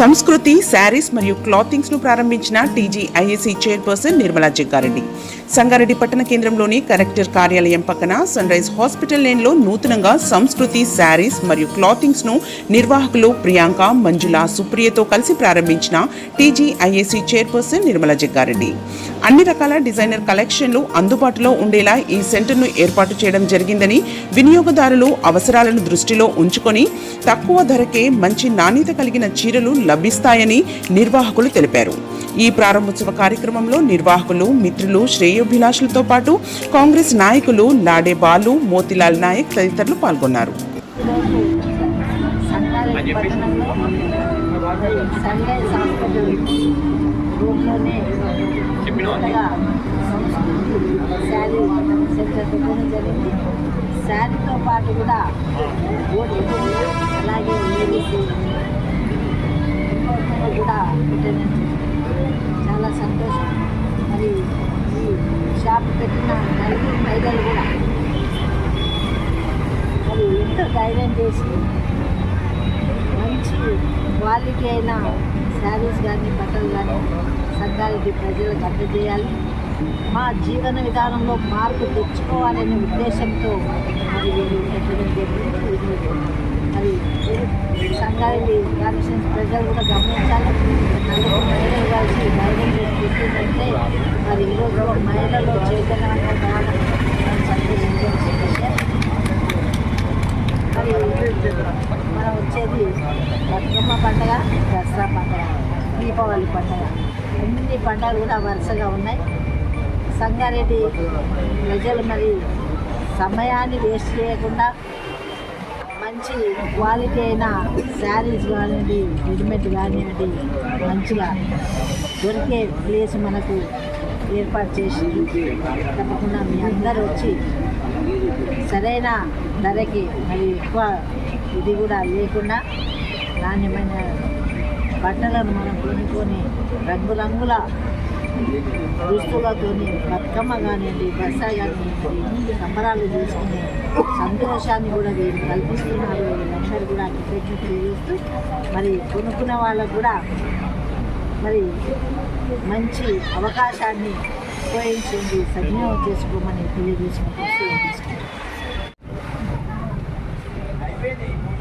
సంస్కృతి శారీస్ మరియు క్లాతింగ్స్ను ప్రారంభించిన టీజీఐఎస్సీ చైర్పర్సన్ నిర్మలా జగ్గారెడ్డి. సంగారెడ్డి పట్టణ కేంద్రంలోని కలెక్టర్ కార్యాలయం పక్కన సన్ రైజ్ హాస్పిటల్ లేన్లో నూతనంగా సంస్కృతి శారీస్ మరియు క్లాతింగ్స్ను నిర్వాహకులు ప్రియాంక మంజుల సుప్రియతో కలిసి ప్రారంభించిన టీజీఐఏసీ చైర్పర్సన్ నిర్మల జగ్గారెడ్డి. అన్ని రకాల డిజైనర్ కలెక్షన్లు అందుబాటులో ఉండేలా ఈ సెంటర్ను ఏర్పాటు చేయడం జరిగిందని వినియోగదారులు అవసరాలను దృష్టిలో ఉంచుకొని తక్కువ ధరకే మంచి నాణ్యత కలిగిన చీరలు లభిస్తాయని నిర్వాహకులు తెలిపారు. ఈ ప్రారంభోత్సవ కార్యక్రమంలో నిర్వాహకులు మిత్రులు శ్రేయోభిలాషులతో పాటు కాంగ్రెస్ నాయకులు నాడే బాలు మోతిలాల్ నాయక్ తదితరులు పాల్గొన్నారు. సండే రూమ్లోనే కొత్తగా శారీ సెంటర్ పెట్టడం జరిగింది శారీతో పాటు కూడా అలాగే లేడీస్ కూడా పెట్టడం ధైర్యం చేసి మంచి క్వాలిటీ అయిన శారీస్ కానీ బట్టలు కానీ సంగారెడ్డి ప్రజలకు అందజేయాలి. మా జీవన విధానంలో మార్పు తెచ్చుకోవాలనే ఉద్దేశంతో మరి వీళ్ళు మరి సంగారెడ్డి కాన్స్టిట్యూన్స్ ప్రజలు కూడా గమనించాలి నలుగురు మహిళలు కలిసి ధైర్యం చేసి పెట్టిందంటే మరి ఈరోజు మహిళలు చైతన్యవంతం కావడం మనం సంతోషించాల్సిన విషయం మరి అనేది బతుకమ్మ పండగ దసరా పండగ దీపావళి పండగ. అన్ని పండుగలు కూడా వరుసగా ఉన్నాయి. సంగారెడ్డి ప్రజలు మరి సమయాన్ని వేస్ట్ చేయకుండా మంచి క్వాలిటీ అయిన శారీస్ కానివ్వండి రెడీమేడ్ కానివ్వండి మంచిగా దొరికే ప్లేస్ మనకు ఏర్పాటు చేసి తప్పకుండా మీ అందరూ వచ్చి సరైన ధరకి మరి ఎక్కువ ఇది కూడా లేకుండా నాణ్యమైన బట్టలను మనం కొనుక్కొని రంగురంగుల దుస్తులతో బతుకమ్మ కానివ్వండి బస్సా కానివ్వండి సంబరాలు చేసుకుని సంతోషాన్ని కూడా వీరు కల్పిస్తున్నారు. వీళ్ళందరూ కూడా కృతజ్ఞత చేస్తూ మరి కొనుక్కున్న వాళ్ళకు కూడా మరి మంచి అవకాశాన్ని ఉపయోగించండి సద్వినియోగం చేసుకోమని తెలియజేసుకుంటూ